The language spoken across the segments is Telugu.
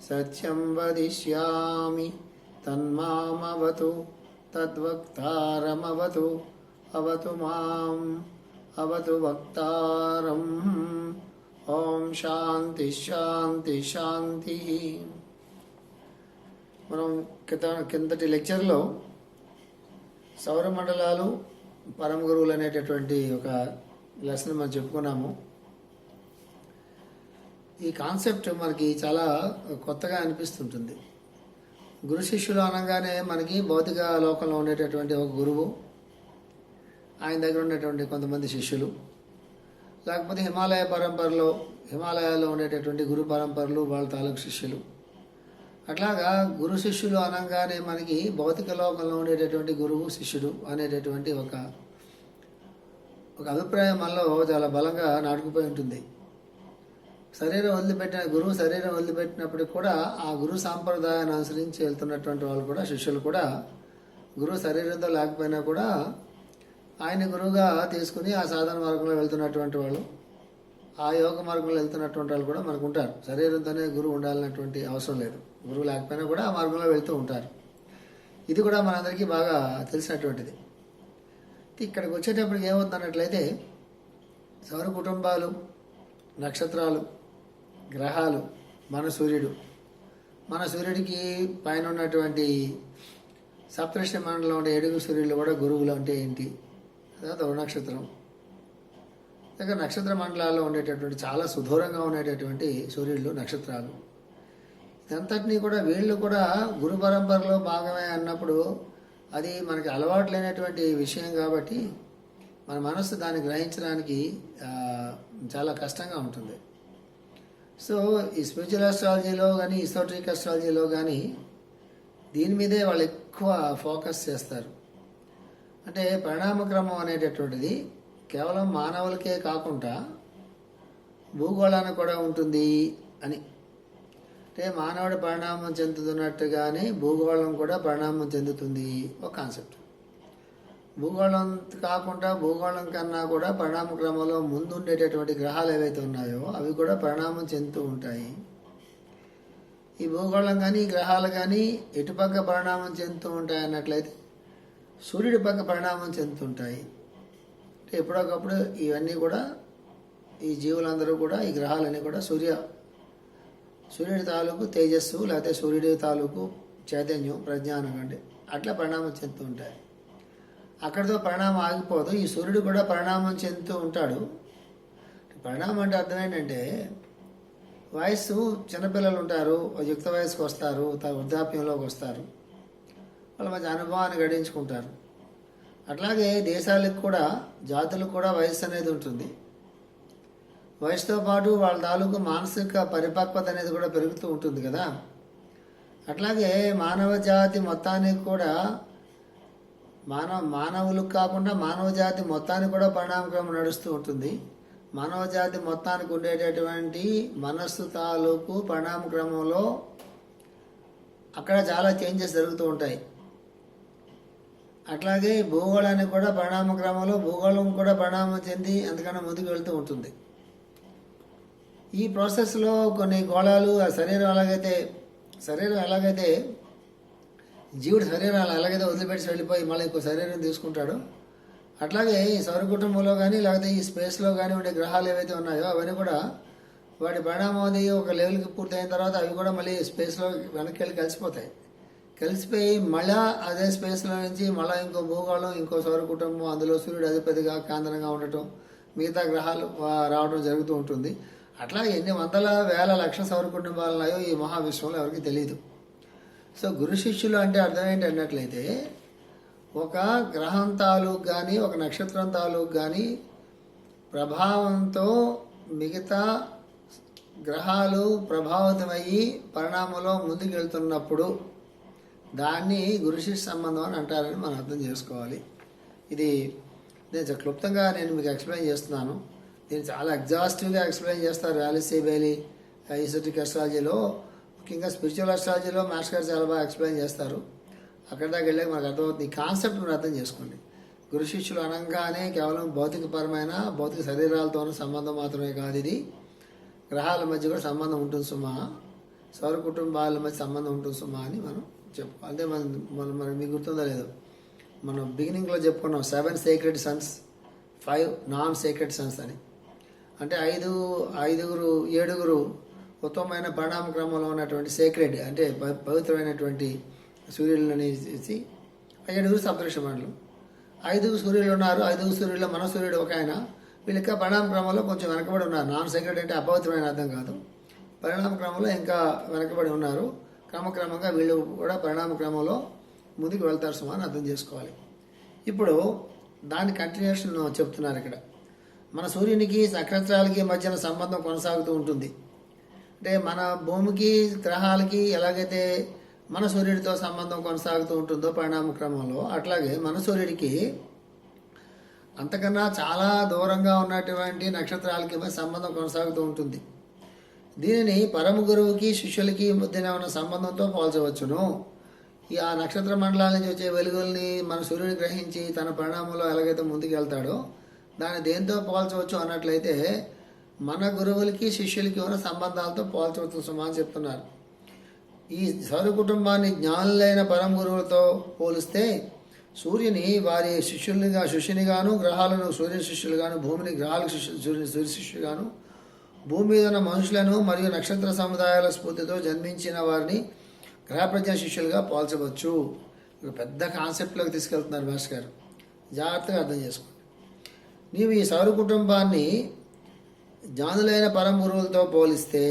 सत्यं वदिष्यामि तन्मामवतु तद्वक्तारमवतु अवतु माम् अवतु वक्तारम् ॐ శాంతి శాంతి శాంతి మనం కింద కిందటి లెక్చర్లో సౌరమండలాలు పరమ గురువులు అనేటటువంటి ఒక లెసన్ మనం చెప్పుకున్నాము ఈ కాన్సెప్ట్ మనకి చాలా కొత్తగా అనిపిస్తుంటుంది. గురు శిష్యులు అనగానే మనకి భౌతిక లోకంలో ఉండేటటువంటి ఒక గురువు ఆయన దగ్గర ఉండేటువంటి కొంతమంది శిష్యులు లేకపోతే హిమాలయ పరంపరలో హిమాలయాల్లో ఉండేటటువంటి గురు పరంపరలు వాళ్ళ తాలూకు శిష్యులు. అట్లాగా గురు శిష్యులు అనగానే మనకి భౌతిక లోకంలో ఉండేటటువంటి గురువు శిష్యుడు అనేటటువంటి ఒక ఒక అభిప్రాయం మనలో చాలా బలంగా నాటుకుపోయి ఉంటుంది. శరీరం వదిలిపెట్టిన గురువు శరీరం వదిలిపెట్టినప్పటికి కూడా ఆ గురు సాంప్రదాయాన్ని అనుసరించి వెళ్తున్నటువంటి వాళ్ళు కూడా శిష్యులు కూడా గురువు శరీరంతో లేకపోయినా కూడా ఆయన గురువుగా తీసుకుని ఆ సాధన మార్గంలో వెళ్తున్నటువంటి వాళ్ళు ఆ యోగ మార్గంలో వెళ్తున్నటువంటి వాళ్ళు కూడా మనకు ఉంటారు. శరీరంతోనే గురువు ఉండాలన్నటువంటి అవసరం లేదు. గురువు లేకపోయినా కూడా ఆ మార్గంలో వెళ్తూ ఉంటారు. ఇది కూడా మనందరికీ బాగా తెలిసినటువంటిది. ఇక్కడికి వచ్చేటప్పటికి ఏమవుతున్నట్లయితే సౌర కుటుంబాలు నక్షత్రాలు గ్రహాలు మన సూర్యుడు. మన సూర్యుడికి పైన ఉన్నటువంటి సప్తృష్టి మండలంలో ఉండే ఏడుగు సూర్యులు కూడా గురువులు అంటే ఏంటి? తర్వాత ఒక నక్షత్రం. దగ్గర నక్షత్ర మండలాల్లో ఉండేటటువంటి చాలా సుదూరంగా ఉండేటటువంటి సూర్యుడు నక్షత్రాలు. ఇదంతటినీ కూడా వీళ్ళు కూడా గురు పరంపరలో భాగమే అన్నప్పుడు అది మనకి అలవాటు లేనటువంటి విషయం కాబట్టి మన మనస్సు దాన్ని గ్రహించడానికి చాలా కష్టంగా ఉంటుంది. సో ఈ స్పిరిచువల్ అస్ట్రాలజీలో కానీ ఇసోట్రిక్ అస్ట్రాలజీలో కానీ దీని మీదే వాళ్ళు ఎక్కువ ఫోకస్ చేస్తారు. అంటే పరిణామక్రమం అనేటటువంటిది కేవలం మానవులకే కాకుండా భూగోళానికి కూడా ఉంటుంది అని. అంటే మానవుడు పరిణామం చెందుతున్నట్టుగానే భూగోళం కూడా పరిణామం చెందుతుంది ఒక కాన్సెప్ట్ భూగోళం కాకుండా భూగోళం కన్నా కూడా పరిణామ క్రమంలో ముందు ఉండేటటువంటి గ్రహాలు ఏవైతే ఉన్నాయో అవి కూడా పరిణామం చెందుతూ ఉంటాయి. ఈ భూగోళం కానీ ఈ గ్రహాలు కానీ ఎటుపక్క పరిణామం చెందుతూ ఉంటాయి అన్నట్లయితే సూర్యుడి పక్క పరిణామం చెందుతుంటాయి ఎప్పుడొకప్పుడు ఇవన్నీ కూడా ఈ జీవులందరూ కూడా ఈ గ్రహాలన్నీ కూడా సూర్య సూర్యుడి తాలూకు తేజస్సు లేకపోతే సూర్యుడి తాలూకు చైతన్యం ప్రజ్ఞానం అంటే అట్లా పరిణామం చెందుతూ ఉంటాయి. అక్కడితో పరిణామం ఆగిపోదు. ఈ సూర్యుడు కూడా పరిణామం చెందుతూ ఉంటాడు. పరిణామం అంటే అర్థం ఏంటంటే వయస్సు చిన్నపిల్లలు ఉంటారు యుక్త వయసుకు వస్తారు వృద్ధాప్యంలోకి వస్తారు. వాళ్ళ మధ్య అనుభవాన్ని గడించుకుంటారు. అట్లాగే దేశాలకు కూడా జాతులకు కూడా వయస్సు అనేది ఉంటుంది. వయసుతో పాటు వాళ్ళ తాలూకు మానసిక పరిపక్వత అనేది కూడా పెరుగుతూ ఉంటుంది కదా. అట్లాగే మానవ జాతి మొత్తానికి కూడా మానవ మానవులకు కాకుండా మానవ జాతి మొత్తానికి కూడా పరిణామక్రమం నడుస్తూ ఉంటుంది. మానవ జాతి మొత్తానికి ఉండేటటువంటి మనస్సు తాలూకు పరిణామక్రమంలో అక్కడ చాలా చేంజెస్ జరుగుతూ ఉంటాయి. అట్లాగే భూగోళానికి కూడా పరిణామ క్రమంలో భూగోళం కూడా పరిణామం చెంది అంతకన్నా ముందుకు వెళ్తూ ఉంటుంది. ఈ ప్రాసెస్లో కొన్ని గోళాలు ఆ శరీరం ఎలాగైతే శరీరం ఎలాగైతే జీవుడు శరీరం ఎలాగైతే వదిలిపెట్టి వెళ్ళిపోయి మళ్ళీ ఇంకో శరీరం తీసుకుంటాడు అట్లాగే ఈ సౌర కుటుంబంలో కానీ లేకపోతే ఈ స్పేస్లో కానీ ఉండే గ్రహాలు ఏవైతే ఉన్నాయో అవన్నీ కూడా వాటి పరిణామం అది ఒక లెవెల్కి పూర్తయిన తర్వాత అవి కూడా మళ్ళీ స్పేస్లో వెనక్కి వెళ్ళి కలిసిపోతాయి. కలిసిపోయి మళ్ళా అదే స్పేస్లో నుంచి మళ్ళీ ఇంకో భూగోళం ఇంకో సౌర కుటుంబం అందులో సూర్యుడు అధిపతిగా కేంద్రంగా ఉండటం మిగతా గ్రహాలు రావడం జరుగుతూ ఉంటుంది. అట్లా ఎన్ని వందల వేల లక్ష సౌర కుటుంబాలు ఉన్నాయో ఈ మహావిశ్వంలో ఎవరికి తెలియదు సో గురు శిష్యులు అంటే అర్థం ఏంటి అన్నట్లయితే ఒక గ్రహం తాలూకు కానీ ఒక నక్షత్రం తాలూకు కానీ ప్రభావంతో మిగతా గ్రహాలు ప్రభావితమయ్యి పరిణామంలో ముందుకెళ్తున్నప్పుడు దాన్ని గురుశిష్య సంబంధం అని అంటారని మనం అర్థం చేసుకోవాలి. ఇది నేను క్లుప్తంగా నేను మీకు ఎక్స్ప్లెయిన్ చేస్తున్నాను. దీన్ని చాలా ఎగ్జాస్టివ్గా ఎక్స్ప్లెయిన్ చేస్తారు వ్యాలిసీ బేలీ ఈసోటిక్ అస్ట్రాలజీలో ముఖ్యంగా స్పిరిచువల్ అస్ట్రాలజీలో మాస్టర్ గారు చాలా బాగా ఎక్స్ప్లెయిన్ చేస్తారు. అక్కడ దాకా వెళ్ళాక మనకు అర్థమవుతుంది ఈ కాన్సెప్ట్ మీరు అర్థం చేసుకోండి. గురు శిష్యులు అనగానే కేవలం భౌతికపరమైన భౌతిక శరీరాలతోనూ సంబంధం మాత్రమే కాదు ఇది. గ్రహాల మధ్య కూడా సంబంధం ఉంటుంది సుమా. సౌర కుటుంబాల మధ్య సంబంధం ఉంటుంది సుమా అని మనం చెప్పు అంటే మన మనం మీకు గుర్తుందో లేదో. మనం బిగినింగ్లో చెప్పుకున్నాం seven secret sons five non secret sons అని. అంటే ఐదు ఐదుగురు ఏడుగురు ఉత్తమమైన పరిణామ క్రమంలో ఉన్నటువంటి సేక్రెడ్ అంటే పవిత్రమైనటువంటి సూర్యులని చేసి ఏడుగురు సప్తృష మండలం. ఐదుగురు సూర్యులు ఉన్నారు. ఐదుగురు సూర్యుల్లో మన సూర్యుడు ఒక ఆయన. వీళ్ళు ఇంకా పరిణామ క్రమంలో కొంచెం వెనకబడి ఉన్నారు. నాన్ సేక్రెడ్ అంటే అపవిత్రమైన అర్థం కాదు. పరిణామ క్రమంలో ఇంకా వెనకబడి ఉన్నారు. క్రమక్రమంగా వీళ్ళు కూడా పరిణామ క్రమంలో ముందుకు వెళ్తారు సుమా అని అర్థం చేసుకోవాలి. ఇప్పుడు దాని కంటిన్యూషన్ చెప్తున్నారు ఇక్కడ. మన సూర్యునికి నక్షత్రాలకి మధ్యన సంబంధం కొనసాగుతూ ఉంటుంది. అంటే మన భూమికి గ్రహాలకి ఎలాగైతే మన సూర్యుడితో సంబంధం కొనసాగుతూ ఉంటుందో పరిణామ క్రమంలో అట్లాగే మన సూర్యుడికి అంతకన్నా చాలా దూరంగా ఉన్నటువంటి నక్షత్రాలకి సంబంధం కొనసాగుతూ ఉంటుంది. దీనిని పరమ గురువుకి శిష్యులకి మధ్యన ఉన్న సంబంధంతో పోల్చవచ్చును. ఈ ఆ నక్షత్ర మండలాల నుంచి వచ్చే వెలుగుల్ని మన సూర్యుడు గ్రహించి తన పరిణామంలో ఎలాగైతే ముందుకు వెళ్తాడో దాన్ని దేంతో పోల్చవచ్చు అన్నట్లయితే మన గురువులకి శిష్యులకి ఉన్న సంబంధాలతో పోల్చవచ్చు సుమా అని చెప్తున్నారు. ఈ సౌర కుటుంబాన్ని జ్ఞానులైన పరం గురువులతో పోలిస్తే సూర్యుని వారి శిష్యునిగా శిష్యునిగాను గ్రహాలను సూర్య శిష్యులుగాను భూమిని గ్రహాలకు శిష్యు సూర్య సూర్య శిష్యులుగాను భూమి మీద ఉన్న మనుషులను మరియు నక్షత్ర సముదాయాల స్ఫూర్తితో జన్మించిన వారిని గ్రహప్రజ్ఞ శిష్యులుగా పోల్చవచ్చు. ఒక పెద్ద కాన్సెప్ట్లోకి తీసుకెళ్తున్నారు మాస్టర్ గారు. జాగ్రత్తగా అర్థం చేసుకోండి. నీవు ఈ సౌర కుటుంబాన్ని జానులైన పరమ గురువులతో పోలిస్తే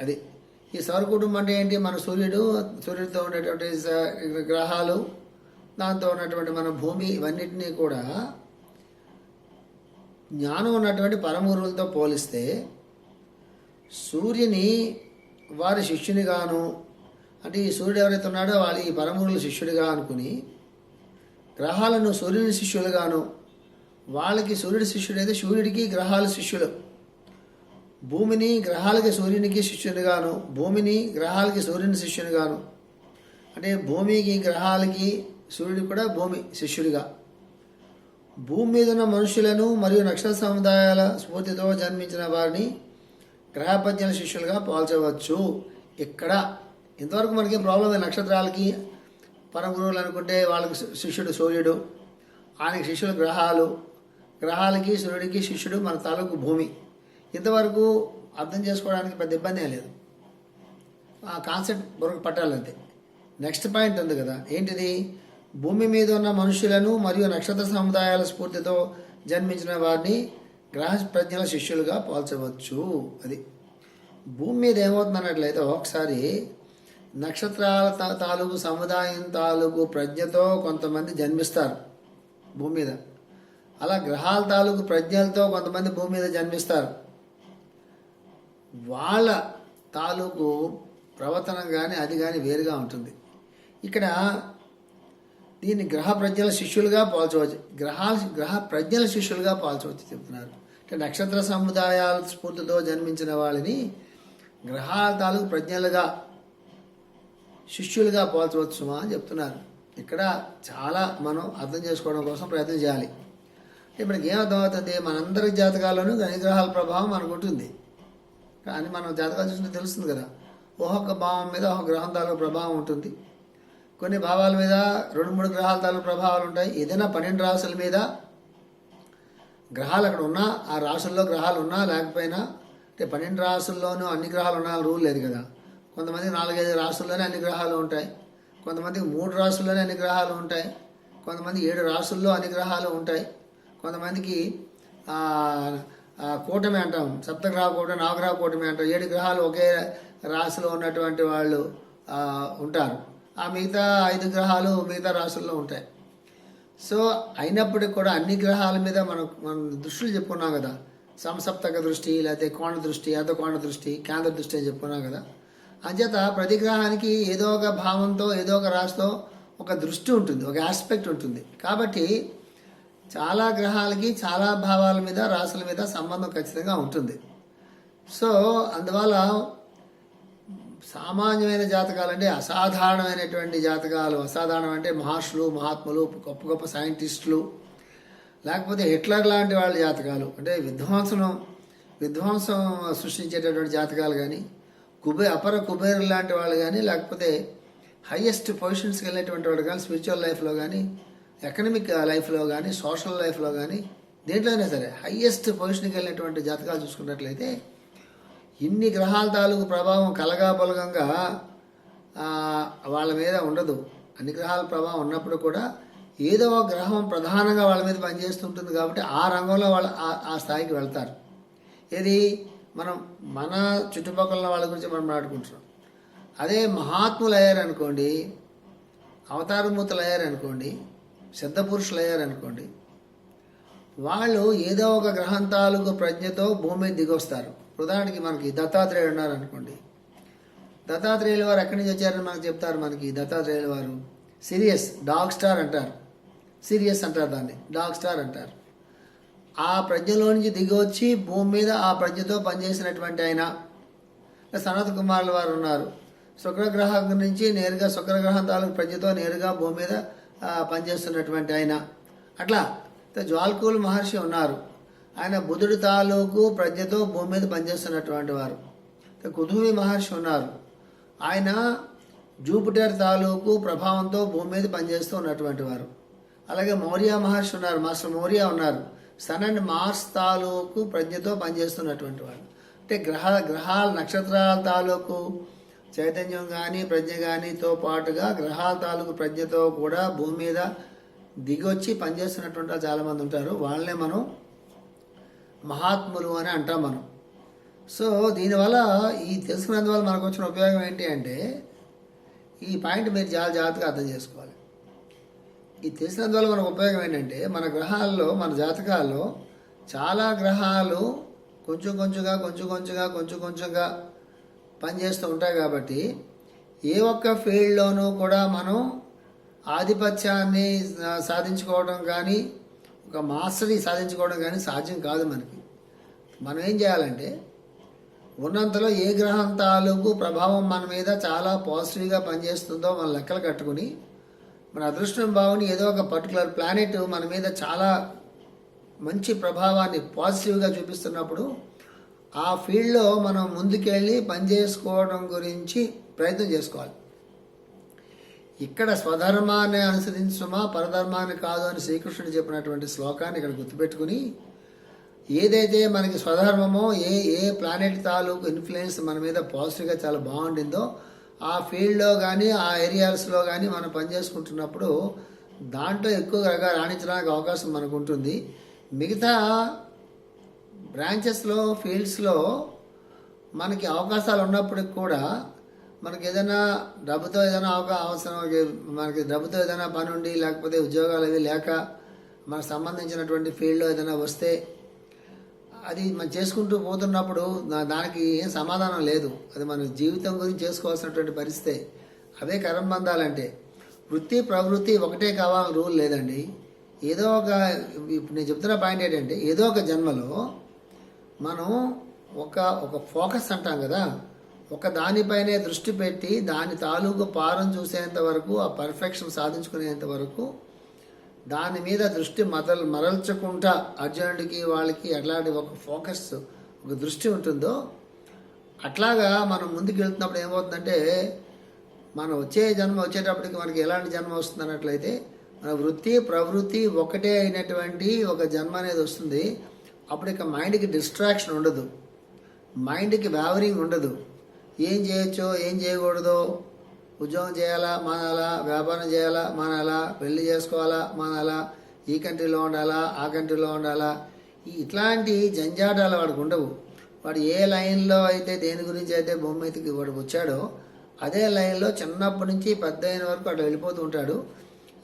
అది ఈ సౌరకుటుంబం అంటే ఏంటి? మన సూర్యుడు సూర్యుడితో ఉండేటువంటి గ్రహాలు దాంతో ఉన్నటువంటి మన భూమి ఇవన్నిటినీ కూడా జ్ఞానం ఉన్నటువంటి పరమ గురువులతో పోలిస్తే సూర్యుని వారి శిష్యునిగాను అంటే ఈ సూర్యుడు ఎవరైతే ఉన్నాడో వాళ్ళు ఈ పరమగురుల శిష్యుడిగా అనుకుని గ్రహాలను సూర్యుని శిష్యులుగాను వాళ్ళకి సూర్యుడి శిష్యుడైతే సూర్యుడికి గ్రహాలు శిష్యులు. భూమిని గ్రహాలకి సూర్యునికి శిష్యునిగాను భూమిని గ్రహాలకి సూర్యుని శిష్యునిగాను అంటే భూమికి గ్రహాలకి సూర్యుడు కూడా భూమి శిష్యుడిగా. భూమి మీద ఉన్న మనుషులను మరియు నక్షత్ర సముదాయాల స్ఫూర్తితో జన్మించిన వారిని గ్రహపద్యాల శిష్యులుగా పోల్చవచ్చు. ఇక్కడ ఇంతవరకు మనకి ప్రాబ్లం నక్షత్రాలకి పరమ గురువులు అనుకుంటే వాళ్ళకి శిష్యుడు సూర్యుడు ఆయనకి శిష్యులు గ్రహాలు. గ్రహాలకి సూర్యుడికి శిష్యుడు మన తాలూకు భూమి. ఇంతవరకు అర్థం చేసుకోవడానికి పెద్ద ఇబ్బంది లేదు. ఆ కాన్సెప్ట్ బొరకు పట్టాలంతే. నెక్స్ట్ పాయింట్ ఉంది కదా ఏంటిది? భూమి మీద ఉన్న మనుషులను మరియు నక్షత్ర సముదాయాల స్ఫూర్తితో జన్మించిన వారిని గ్రహ ప్రజ్ఞల శిష్యులుగా పోల్చవచ్చు. అది భూమి మీద ఏమవుతుందన్నట్లయితే ఒకసారి నక్షత్రాల తాలూకు సముదాయం తాలూకు ప్రజ్ఞతో కొంతమంది జన్మిస్తారు భూమి మీద. అలా గ్రహాల తాలూకు ప్రజ్ఞలతో కొంతమంది భూమి మీద జన్మిస్తారు. వాళ్ళ తాలూకు ప్రవర్తన కానీ అది కానీ వేరుగా ఉంటుంది. ఇక్కడ దీన్ని గ్రహ ప్రజ్ఞల శిష్యులుగా పోల్చవచ్చు. గ్రహ గ్రహ ప్రజ్ఞల శిష్యులుగా పోల్చవచ్చు చెప్తున్నారు. అంటే నక్షత్ర సముదాయాల స్ఫూర్తితో జన్మించిన వాళ్ళని గ్రహాల తాలూకు ప్రజ్ఞలుగా శిష్యులుగా పోల్చవచ్చు అని చెప్తున్నారు. ఇక్కడ చాలా మనం అర్థం చేసుకోవడం కోసం ప్రయత్నం చేయాలి. ఇప్పుడు ఏం అర్థమవుతుంది మనందరి జాతకాల్లోనూ గ్రహాల ప్రభావం మనకు ఉంటుంది. కానీ మనం జాతకాలు చూసినా తెలుస్తుంది కదా. ఒక్కొక్క భావం మీద ఒక గ్రహం తాలూకు ప్రభావం ఉంటుంది. కొన్ని భావాల మీద రెండు మూడు గ్రహాల తాలూకు ప్రభావాలు ఉంటాయి. ఏదైనా పన్నెండు రాసుల మీద గ్రహాలు అక్కడ ఉన్నా ఆ రాసుల్లో గ్రహాలు ఉన్నా లేకపోయినా అంటే పన్నెండు రాసుల్లోనూ అన్ని గ్రహాలు ఉన్నా రూల్ లేదు కదా. కొంతమంది నాలుగైదు రాసుల్లోనే అన్ని గ్రహాలు ఉంటాయి. కొంతమందికి మూడు రాసుల్లోనే అన్ని గ్రహాలు ఉంటాయి. కొంతమంది ఏడు రాసుల్లో అన్ని గ్రహాలు ఉంటాయి. కొంతమందికి కూటమి అంటాం. సప్తగ్రహ కూటమి నవగ్రహ కూటమి అంటాం. ఏడు గ్రహాలు ఒకే రాశిలో ఉన్నటువంటి వాళ్ళు ఉంటారు. ఆ మిగతా ఐదు గ్రహాలు మిగతా రాశుల్లో ఉంటాయి. సో అయినప్పటికీ కూడా అన్ని గ్రహాల మీద మనం మనం దృష్టిలు చెప్పుకున్నాం కదా. సంసప్తక దృష్టి లేకపోతే కోణ దృష్టి అర్ధకోణ దృష్టి కేంద్ర దృష్టి అని చెప్పుకున్నాం కదా. అంచేత ప్రతి గ్రహానికి ఏదో ఒక భావంతో ఏదో ఒక రాశితో ఒక దృష్టి ఉంటుంది ఒక ఆస్పెక్ట్ ఉంటుంది. కాబట్టి చాలా గ్రహాలకి చాలా భావాల మీద రాసుల మీద సంబంధం ఖచ్చితంగా ఉంటుంది. సో అందువల్ల సామాన్యమైన జాతకాలు అంటే అసాధారణమైనటువంటి జాతకాలు. అసాధారణం అంటే మహర్షులు మహాత్ములు గొప్ప గొప్ప సైంటిస్టులు లేకపోతే హిట్లర్ లాంటి వాళ్ళ జాతకాలు. అంటే విధ్వంసం విధ్వంసం సృష్టించేటటువంటి జాతకాలు కానీ కుబే అపర కుబేరు లాంటి వాళ్ళు కానీ లేకపోతే హయ్యెస్ట్ పొజిషన్స్కి వెళ్ళేటువంటి వాళ్ళు కానీ స్పిరిచువల్ లైఫ్లో కానీ ఎకనమిక్ లైఫ్లో కానీ సోషల్ లైఫ్లో కానీ దేంట్లోనే సరే హయ్యెస్ట్ పొజిషన్కి వెళ్ళినటువంటి జాతకాలు చూసుకున్నట్లయితే ఇన్ని గ్రహాల తాలూకు ప్రభావం కలగా బలగంగా వాళ్ళ మీద ఉండదు. అన్ని గ్రహాల ప్రభావం ఉన్నప్పుడు కూడా ఏదో ఒక గ్రహం ప్రధానంగా వాళ్ళ మీద పనిచేస్తుంటుంది కాబట్టి ఆ రంగంలో వాళ్ళు ఆ- స్థాయికి వెళ్తారు. ఏది? మనం మన చుట్టుపక్కల వాళ్ళ గురించి మనం మాట్లాడుకుంటున్నాం. అదే మహాత్ములు అయ్యారనుకోండి అవతారమూర్తులు అయ్యారనుకోండి సిద్ధ పురుషులు అయ్యారనుకోండి వాళ్ళు ఏదో ఒక గ్రహం తాలూకు ప్రజ్ఞతో భూమి మీద దిగొస్తారు. ఉదాహరణకి మనకి దత్తాత్రేయుడు ఉన్నారు అనుకోండి దత్తాత్రేయుల వారు ఎక్కడి నుంచి వచ్చారని మనకు చెప్తారు మనకి దత్తాత్రేయుల వారు. సిరియస్ డాగ్ స్టార్ అంటారు. సిరియస్ అంటారు దాన్ని డాగ్ స్టార్ అంటారు. ఆ ప్రజ్ఞలో నుంచి దిగి వచ్చి భూమి మీద ఆ ప్రజ్ఞతో పనిచేసినటువంటి ఆయన సనత్ కుమారుల వారు ఉన్నారు. శుక్రగ్రహం నుంచి నేరుగా శుక్రగ్రహం తాలూకు ప్రజ్ఞతో నేరుగా భూమి మీద పనిచేస్తున్నటువంటి ఆయన. అట్లా జ్వాల్కూల్ మహర్షి ఉన్నారు. ఆయన బుధుడి తాలూకు ప్రజ్ఞతో భూమి మీద పనిచేస్తున్నటువంటి వారు. అయితే కుతుబి మహర్షి ఉన్నారు. ఆయన జూపిటర్ తాలూకు ప్రభావంతో భూమి మీద పనిచేస్తూ ఉన్నటువంటి వారు. అలాగే మౌర్య మహర్షి ఉన్నారు మాస్టర్ మౌర్య ఉన్నారు. సన్ అండ్ మార్స్ తాలూకు ప్రజ్ఞతో పనిచేస్తున్నటువంటి వారు. అంటే గ్రహ గ్రహాల నక్షత్రాల తాలూకు చైతన్యం కానీ ప్రజ్ఞ కానీతో పాటుగా గ్రహాల తాలూకు ప్రజ్ఞతో కూడా భూమి మీద దిగొచ్చి పనిచేస్తున్నటువంటి వాళ్ళు చాలామంది ఉంటారు. వాళ్ళనే మనం మహాత్ములు అని అంటాం మనం. సో దీనివల్ల ఈ తెలుసుకున్నందువల్ల మనకు వచ్చిన ఉపయోగం ఏంటి అంటే ఈ పాయింట్ మీరు చాలా జాగ్రత్తగా అర్థం చేసుకోవాలి. ఈ తెలిసినందువల్ల మనకు ఉపయోగం ఏంటంటే మన గ్రహాల్లో మన జాతకాల్లో చాలా గ్రహాలు కొంచెం కొంచెంగా కొంచెం కొంచెంగా కొంచెం కొంచెంగా పనిచేస్తూ ఉంటాయి కాబట్టి ఏ ఒక్క ఫీల్డ్లోనూ కూడా మనం ఆధిపత్యాన్ని సాధించుకోవడం కానీ ఒక మాస్టరీ సాధించుకోవడం కానీ సాధ్యం కాదు మనకి. మనం ఏం చేయాలంటే ఉన్నంతలో ఏ గ్రహం తాలూకు ప్రభావం మన మీద చాలా పాజిటివ్గా పనిచేస్తుందో మన లెక్కలు కట్టుకుని మన అదృష్టం బాగుని ఏదో ఒక పర్టికులర్ ప్లానెట్ మన మీద చాలా మంచి ప్రభావాన్ని పాజిటివ్గా చూపిస్తున్నప్పుడు ఆ ఫీల్డ్లో మనం ముందుకెళ్ళి పనిచేసుకోవడం గురించి ప్రయత్నం చేసుకోవాలి. ఇక్కడ స్వధర్మాన్ని అనుసరించమా పరధర్మాన్ని కాదు అని శ్రీకృష్ణుడు చెప్పినటువంటి శ్లోకాన్ని ఇక్కడ గుర్తుపెట్టుకుని ఏదైతే మనకి స్వధర్మమో ఏ ఏ ప్లానెట్ తాలూకు ఇన్ఫ్లుయెన్స్ మన మీద పాజిటివ్గా చాలా బాగుండిందో ఆ ఫీల్డ్లో కానీ ఆ ఏరియాస్లో కానీ మనం పనిచేసుకుంటున్నప్పుడు దాంట్లో ఎక్కువగా రాణించడానికి అవకాశం మనకు ఉంటుంది. మిగతా బ్రాంచెస్లో ఫీల్డ్స్లో మనకి అవకాశాలు ఉన్నప్పటికి కూడా మనకి ఏదైనా డబ్బుతో ఏదైనా అవకా అవసరం మనకి డబ్బుతో ఏదైనా పని ఉండి లేకపోతే ఉద్యోగాలు అవి లేక మనకు సంబంధించినటువంటి ఫీల్డ్లో ఏదైనా వస్తే అది మనం చేసుకుంటూ పోతున్నప్పుడు దానికి ఏం సమాధానం లేదు. అది మన జీవితం గురించి చేసుకోవాల్సినటువంటి పరిస్థితి అవే కరంబంధాలంటే వృత్తి ప్రవృత్తి ఒకటే కావాలని రూల్ లేదండి. ఏదో ఒక ఇప్పుడు నేను చెప్తున్న పాయింట్ ఏంటంటే ఏదో ఒక జన్మలో మనం ఒక ఒక ఫోకస్ అంటాం కదా ఒక దానిపైనే దృష్టి పెట్టి దాని తాలూకు పారం చూసేంత వరకు ఆ పర్ఫెక్షన్ సాధించుకునేంత వరకు దాని మీద దృష్టి మదల్ మరల్చకుండా అర్జునుడికి వాళ్ళకి ఎట్లాంటి ఒక ఫోకస్ ఒక దృష్టి ఉంటుందో అట్లాగా మనం ముందుకు వెళ్తున్నప్పుడు ఏమవుతుందంటే మనం వచ్చే జన్మ వచ్చేటప్పటికి మనకి ఎలాంటి జన్మ వస్తుంది అన్నట్లయితే మన వృత్తి ప్రవృత్తి ఒకటే అయినటువంటి ఒక జన్మ అనేది వస్తుంది. అప్పుడు ఇక మైండ్కి డిస్ట్రాక్షన్ ఉండదు. మైండ్కి వ్యావరింగ్ ఉండదు. ఏం చేయొచ్చో ఏం చేయకూడదో ఉద్యోగం చేయాలా మానాలా వ్యాపారం చేయాలా మానాలా పెళ్ళి చేసుకోవాలా మానాలా ఈ కంట్రీలో ఉండాలా ఆ కంట్రీలో ఉండాలా ఇట్లాంటి జంజాటాలు వాడికి ఉండవు. వాడు ఏ లైన్లో అయితే దేని గురించి అయితే భూమి వాడు వచ్చాడో అదే లైన్లో చిన్నప్పటి నుంచి పెద్ద అయిన వరకు అక్కడ వెళ్ళిపోతూ ఉంటాడు.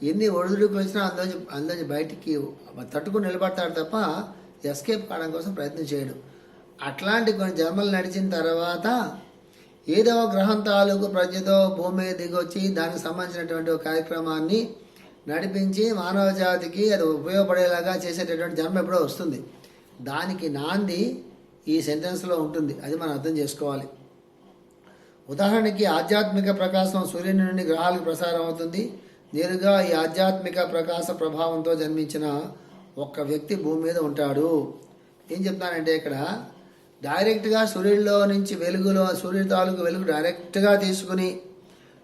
ఎన్ని ఒడిదుడుకులు వచ్చినా అందులోంచి అందులోంచి బయటికి తట్టుకుని నిలబడతాడు తప్ప ఎస్కేప్ కావడం కోసం ప్రయత్నం చేయడు. అట్లాంటి కొన్ని జన్మలు నడిచిన తర్వాత ఏదో గ్రహం తాలూకు ప్రజతో భూమి మీద దిగొచ్చి దానికి సంబంధించినటువంటి ఒక కార్యక్రమాన్ని నడిపించి మానవ జాతికి అది ఉపయోగపడేలాగా చేసేటటువంటి జన్మ ఎప్పుడో వస్తుంది. దానికి నాంది ఈ సెంటెన్స్లో ఉంటుంది. అది మనం అర్థం చేసుకోవాలి. ఉదాహరణకి ఆధ్యాత్మిక ప్రకాశం సూర్యుని నుండి గ్రహాలకు ప్రసారం అవుతుంది. నేరుగా ఈ ఆధ్యాత్మిక ప్రకాశ ప్రభావంతో జన్మించిన ఒక్క వ్యక్తి భూమి మీద ఉంటాడు. ఏం చెప్తానంటే ఇక్కడ డైరెక్ట్గా సూర్యుడిలో నుంచి వెలుగులో సూర్యుడి తాలూకు వెలుగు డైరెక్ట్గా తీసుకుని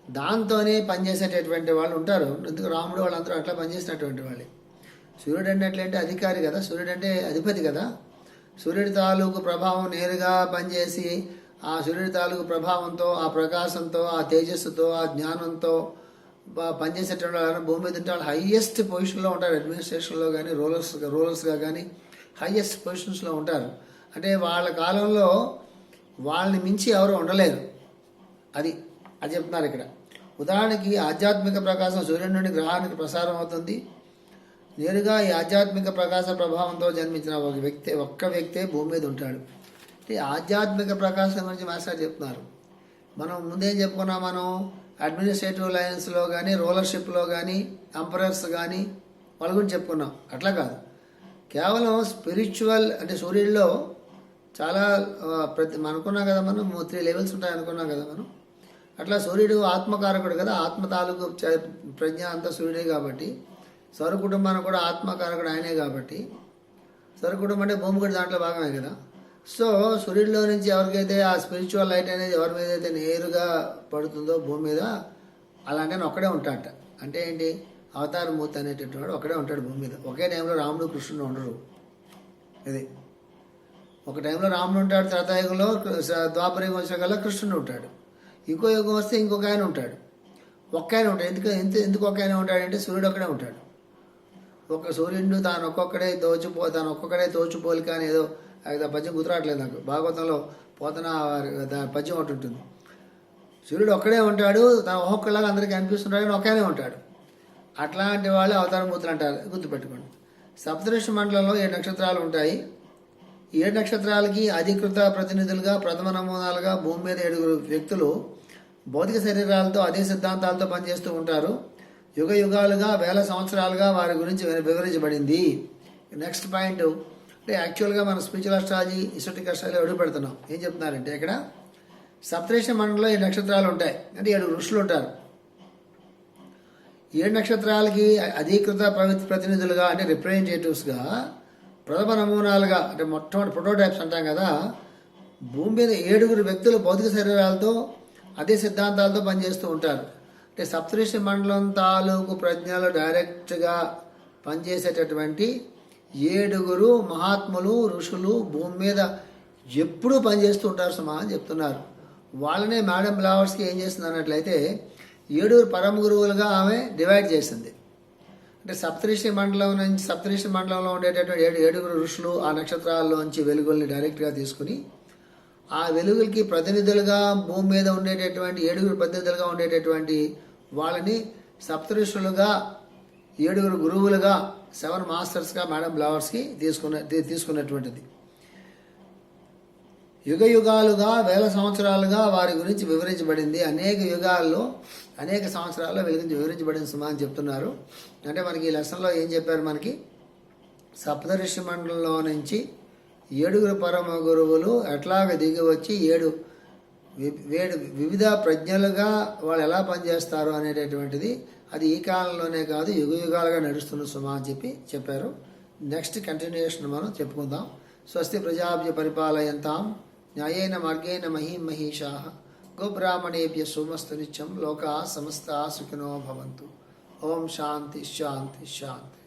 దాంతోనే పనిచేసేటటువంటి వాళ్ళు ఉంటారు. ఎందుకు? రాముడు వాళ్ళందరూ అట్లా పనిచేసినటువంటి వాళ్ళే. సూర్యుడు అంటే ఎట్లంటే అధికారి కదా? సూర్యుడు అంటే అధిపతి కదా? సూర్యుడి తాలూకు ప్రభావం నేరుగా పనిచేసి ఆ సూర్యుడి తాలూకు ప్రభావంతో ఆ ప్రకాశంతో ఆ తేజస్సుతో ఆ జ్ఞానంతో పనిచేసేటువంటి వాళ్ళు భూమి మీద ఉంటే వాళ్ళు హైయెస్ట్ పొజిషన్లో ఉంటారు అడ్మినిస్ట్రేషన్లో కానీ రూలర్స్ రూలర్స్గా కానీ హైయెస్ట్ పొజిషన్స్లో ఉంటారు. అంటే వాళ్ళ కాలంలో వాళ్ళని మించి ఎవరు ఉండలేరు. అది అది చెప్తున్నారు ఇక్కడ. ఉదాహరణకి ఆధ్యాత్మిక ప్రకాశం సూర్యుడి నుండి గ్రహానికి ప్రసారం అవుతుంది. నేరుగా ఈ ఆధ్యాత్మిక ప్రకాశ ప్రభావంతో జన్మించిన ఒక వ్యక్తి ఒక్క వ్యక్తే భూమి మీద ఉంటాడు. అంటే ఆధ్యాత్మిక ప్రకాశం గురించి మాస్టర్ చెప్తున్నారు. మనం ముందేం చెప్పుకున్నాం మనం? అడ్మినిస్ట్రేటివ్ లైన్స్లో కానీ రూలర్షిప్లో కానీ ఎంపరర్స్ కానీ వాళ్ళ గురించి చెప్పుకున్నాం. అట్లా కాదు. కేవలం స్పిరిచువల్ అంటే సూర్యుడిలో చాలా ప్రతి అనుకున్నాం కదా మనం త్రీ లెవెల్స్ ఉంటాయి అనుకున్నాం కదా మనం. అట్లా సూర్యుడు ఆత్మకారకుడు కదా ఆత్మ తాలూకు ప్రజ్ఞ అంతా సూర్యుడే కాబట్టి సౌర కుటుంబానికి కూడా ఆత్మకారకుడు ఆయనే కాబట్టి సౌర కుటుంబం అంటే భూమి కూడా దాంట్లో భాగమే కదా. సో సూర్యుడిలో నుంచి ఎవరికైతే ఆ స్పిరిచువల్ లైట్ అనేది ఎవరి మీద అయితే నేరుగా పడుతుందో భూమి మీద అలాంటి ఒక్కడే ఉంటాడట. అంటే ఏంటి? అవతార మూర్తి అనేటటువంటి వాడు ఒకడే ఉంటాడు భూమి మీద. ఒకే టైంలో రాముడు కృష్ణుడు ఉండరు. ఇది. ఒక టైంలో రాముడు ఉంటాడు త్రేతాయుగంలో ద్వాపర ద్వాపరయుగం వచ్చిన కల్లా కృష్ణుడు ఉంటాడు. ఇంకో యుగం వస్తే ఇంకొక ఆయన ఉంటాడు. ఒక్క ఆయన ఉంటాడు. ఎందుకు ఎందుకు ఒక ఆయన ఉంటాడంటే సూర్యుడు ఒక్కడే ఉంటాడు. ఒక సూర్యుడు తాను ఒక్కొక్కడే దోచిపో తాను ఒక్కొక్కడే తోచుపోలిక కానీ ఏదో పద్యం గుర్తురావట్లేదు నాకు. భాగవతంలో పోతన దాని పద్యం ఒకటి ఉంటుంది. సూర్యుడు ఒక్కడే ఉంటాడు తన ఒక్కొక్కలాగా అందరికీ అనిపిస్తుంటాడు ఒక్కనే ఉంటాడు. అట్లాంటి వాళ్ళు అవతారమూర్తులు అంటారు. గుర్తుపెట్టుకోండి. సప్తఋషి మండలంలో ఏడు నక్షత్రాలు ఉంటాయి. ఏడు నక్షత్రాలకి అధికృత ప్రతినిధులుగా ప్రథమ నమూనాలుగా భూమి మీద ఏడుగురు వ్యక్తులు భౌతిక శరీరాలతో అదే సిద్ధాంతాలతో పనిచేస్తూ ఉంటారు. యుగ యుగాలుగా వేల సంవత్సరాలుగా వారి గురించి వివరించబడింది. నెక్స్ట్ పాయింట్ అంటే యాక్చువల్గా మన స్పిరిచువల్ అస్ట్రాలజీ ఇసోటిక్ అస్ట్రాలజీ అడుగు పెడుతున్నాం ఏం చెప్తున్నారంటే ఇక్కడ సప్తరేష మండలంలో ఈ నక్షత్రాలు ఉంటాయి. అంటే ఏడు ఋషులు ఉంటారు. ఏడు నక్షత్రాలకి అధీకృత ప్రవి- ప్రతినిధులుగా అంటే రిప్రజెంటేటివ్స్గా ప్రథమ నమూనాలుగా అంటే మొట్టమొదటి ప్రోటోటైప్స్ అంటాం కదా భూమి మీద ఏడుగురు వ్యక్తులు భౌతిక శరీరాలతో అదే సిద్ధాంతాలతో పనిచేస్తూ ఉంటారు. అంటే సప్తఋషి మండలం తాలూకు ప్రజ్ఞలు డైరెక్ట్గా పనిచేసేటటువంటి ఏడుగురు మహాత్ములు ఋషులు భూమి మీద ఎప్పుడూ పనిచేస్తూ ఉంటారు సుమా అని చెప్తున్నారు. వాళ్ళనే మేడం బ్లావర్స్కి ఏం చేసింది అన్నట్లయితే ఏడుగురు పరమ గురువులుగా ఆమె డివైడ్ చేసింది. అంటే సప్తరిషి మండలం నుంచి సప్తరిషి మండలంలో ఉండేటటువంటి ఏడు ఏడుగురు ఋషులు ఆ నక్షత్రాల్లోంచి వెలుగుల్ని డైరెక్ట్గా తీసుకుని ఆ వెలుగులకి ప్రతినిధులుగా భూమి మీద ఉండేటటువంటి ఏడుగురు ప్రతినిధులుగా ఉండేటటువంటి వాళ్ళని సప్తఋషులుగా ఏడుగురు గురువులుగా సెవెన్ మాస్టర్స్గా మేడం బ్లవర్స్కి తీసుకున్న తీసుకున్నటువంటిది. యుగ యుగాలుగా వేల సంవత్సరాలుగా వారి గురించి వివరించబడింది. అనేక యుగాల్లో అనేక సంవత్సరాల్లో వీరి గురించి వివరించబడింది సుమా అని చెప్తున్నారు. అంటే మనకి ఈ లెసన్లో ఏం చెప్పారు మనకి? సప్తఋషి మండలంలో నుంచి ఏడుగురు పరమ గురువులు ఎట్లాగ దిగి వచ్చి ఏడు వేడు వివిధ ప్రజ్ఞలుగా వాళ్ళు ఎలా పనిచేస్తారు అనేటటువంటిది అది ఈ కాలంలోనే కాదు యుగ యుగాలుగా నడుస్తున్న సుమా అని చెప్పి చెప్పారు. నెక్స్ట్ కంటిన్యూషన్ మనం చెప్పుకుందాం. స్వస్తి ప్రజాభ్య పరిపాలయంతాం న్యాయేన మార్గేణ మహీం మహిషా గోబ్రాహ్మణేభ్య సోమస్తు నిత్యం లోకా సమస్త సుఖినో భవంతు. ఓం శాంతి శాంతి శాంతి.